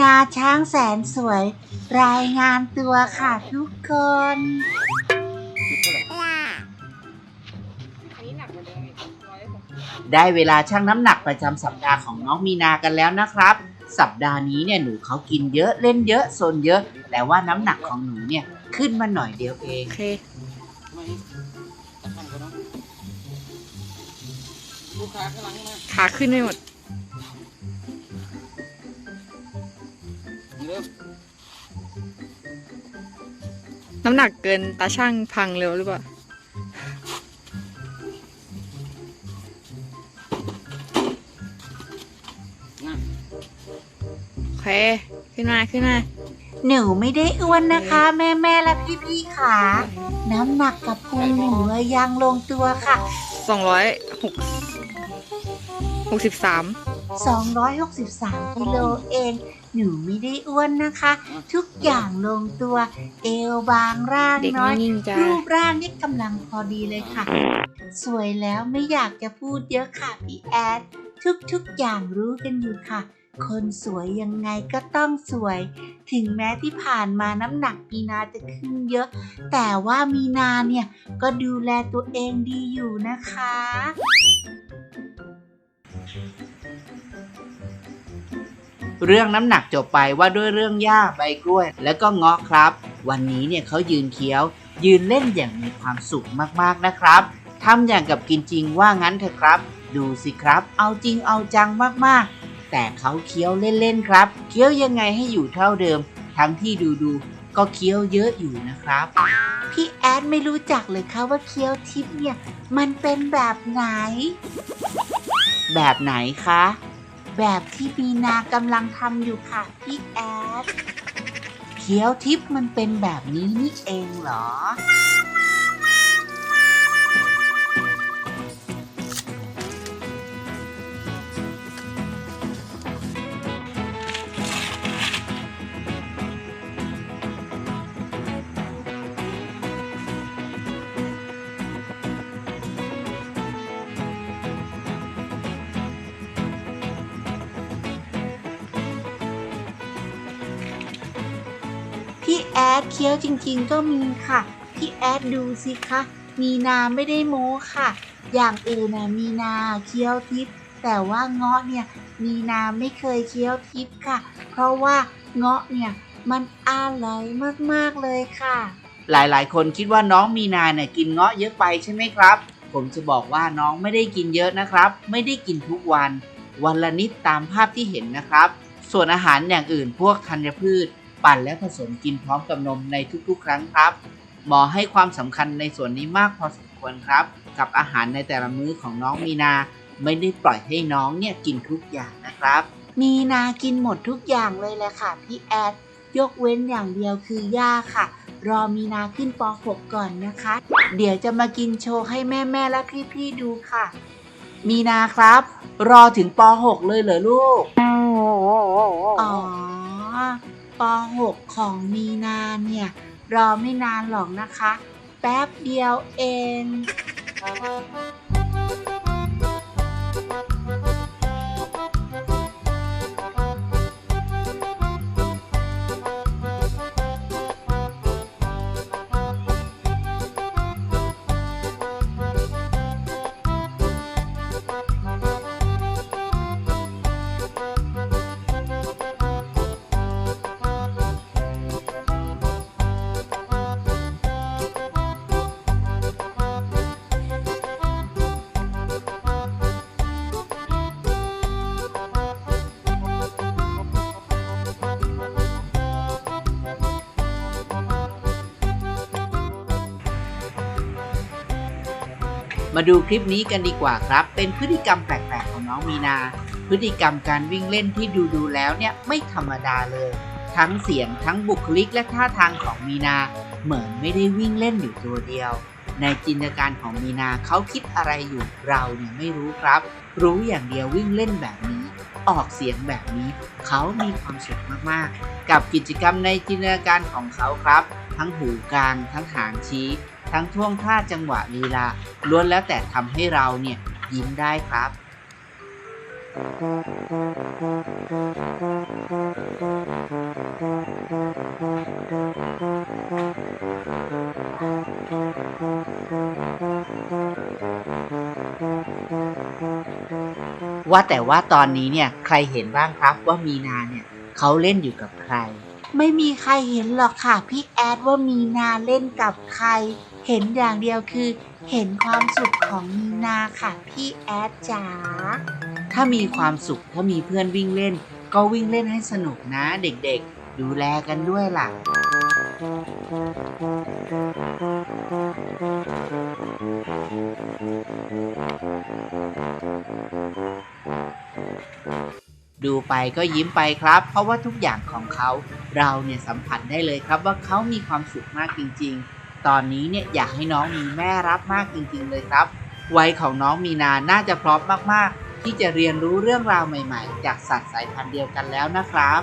นาช้างแสนสวย รายงานตัวค่ะทุกคนอันนี้หนักกว่าเดิมอีกร้อยหกสิบได้เวลาชั่งน้ำหนักประจำสัปดาห์ของน้องมีนากันแล้วนะครับ สัปดาห์นี้เนี่ยหนูเขากินเยอะเล่นเยอะโซนเยอะ แต่ว่าน้ำหนักของหนูเนี่ยขึ้นมาหน่อยเดียวเองโอเคไม่ตั้งข้างก็ต้องลูกค้าข้างหลังมาขาขึ้นไม่หมด น้ำหนักเกินตาช่างพังเร็วหรือเปล่านะโอเค ขึ้นมา ขึ้นมา หนูไม่ได้อ้วนนะคะ แม่แม่ๆและพี่พี่ๆค่ะ น้ำหนักกับพุงหนูยังลงตัวค่ะสองร้อยหกหกสิบสาม263กิโลเอง หนูไม่ได้อ้วนนะคะ ทุกอย่างลงตัว เอวบางร่างเด็กน้อย นิ่งๆจ้ารูปร่างนี่กำลังพอดีเลยค่ะ สวยแล้วไม่อยากจะพูดเยอะค่ะพี่แอด ทุกๆอย่างรู้กันอยู่ค่ะ คนสวยยังไงก็ต้องสวย ถึงแม้ที่ผ่านมาน้ำหนักมีนาจะขึ้นเยอะ แต่ว่ามีนาเนี่ย ก็ดูแลตัวเองดีอยู่นะคะ เรื่องน้ำหนักจบไปว่าด้วยเรื่องหญ้าใบกล้วย แล้วก็เงาะครับ วันนี้เนี่ยเขายืนเคี้ยว ยืนเล่นอย่างมีความสุขมากๆนะครับทำอย่างกับกินจริงว่างั้นเถอะครับ ดูสิครับ เอาจริงเอาจังมากๆ แต่เขาเคี้ยวเล่นๆครับเคี้ยวยังไงให้อยู่เท่าเดิม ทั้งที่ดูๆก็เคี้ยวเยอะอยู่นะครับ พี่แอดไม่รู้จักเลยค่ะว่าเคี้ยวทิพย์เนี่ยมันเป็นแบบไหน แบบไหนคะ แบบที่มีนากำลังทำอยู่ค่ะพี่แอดเคี้ยวทิพย์มันเป็นแบบนี้นี่เองเหรอ พี่แอดเคี้ยวจริงๆก็มีค่ะ พี่แอดดูสิคะ มีนาไม่ได้โม้ค่ะ อย่างอื่นนะมีนาเคี้ยวทิพย์แต่ว่าเงาะเนี่ย มีนาไม่เคยเคี้ยวทิพย์ค่ะ เพราะว่าเงาะเนี่ยมันอร่อยมากๆเลยค่ะ หลายๆ คนคิดว่าน้องมีนาเนี่ยกินเงาะเยอะไปใช่ไหมครับ ผมจะบอกว่าน้องไม่ได้กินเยอะนะครับ ไม่ได้กินทุกวัน วันละนิดตามภาพที่เห็นนะครับ ส่วนอาหารอย่างอื่นพวกธัญพืช ปั่นและผสมกินพร้อมกับนมในทุกๆ ครั้งครับ หมอให้ความสำคัญในส่วนนี้มากพอสมควรครับ กับอาหารในแต่ละมื้อของน้องมีนา ไม่ได้ปล่อยให้น้องเนี่ยกินทุกอย่างนะครับ มีนากินหมดทุกอย่างเลยแหละค่ะพี่แอด ยกเว้นอย่างเดียวคือย่าค่ะ รอมีนาขึ้นป .6 ก่อนนะคะ เดี๋ยวจะมากินโชว์ให้แม่ๆและพี่ๆดูค่ะ มีนาครับ รอถึงป .6 เลยเหรอลูก อ๋อ ป .6 ของมีนาเนี่ย รอไม่นานหรอกนะคะ แป๊บเดียวเอง มาดูคลิปนี้กันดีกว่าครับ เป็นพฤติกรรมแปลกๆของน้องมีนา พฤติกรรมการวิ่งเล่นที่ดูดูๆแล้วเนี่ยไม่ธรรมดาเลย ทั้งเสียงทั้งบุคลิกและท่าทางของมีนา เหมือนไม่ได้วิ่งเล่นอยู่ตัวเดียว ในจินตนาการของมีนาเขาคิดอะไรอยู่เราเนี่ยไม่รู้ครับ รู้อย่างเดียววิ่งเล่นแบบนี้ ออกเสียงแบบนี้ เขามีความสุขมากๆ กับกิจกรรมในจินตนาการของเขาครับ ทั้งหูกลาง ทั้งหางชี้ ทั้งท่วงท่าจังหวะลีลาล้วนแล้วแต่ทำให้เราเนี่ยยิ้มได้ครับ ว่าแต่ว่าตอนนี้เนี่ยใครเห็นบ้างครับว่ามีนาเนี่ยเขาเล่นอยู่กับใคร ไม่มีใครเห็นหรอกค่ะพี่แอดว่ามีนาเล่นกับใคร เห็นอย่างเดียวคือ เห็นความสุขของมีนาค่ะ พี่แอดจ๋าถ้ามีความสุขถ้ามีเพื่อนวิ่งเล่น ก็วิ่งเล่นให้สนุกนะเด็กๆ ดูแลกันด้วยล่ะดูไปก็ยิ้มไปครับ เพราะว่าทุกอย่างของเขา เราเนี่ยสัมผัสได้เลยครับว่าเขามีความสุขมากจริงๆ ตอนนี้เนี่ยอยากให้น้องมีแม่รับมากจริงๆเลยครับ วัยของน้องมีนาน่าจะพร้อมมากๆ ที่จะเรียนรู้เรื่องราวใหม่ๆ จากสัตว์สายพันธุ์เดียวกันแล้วนะครับ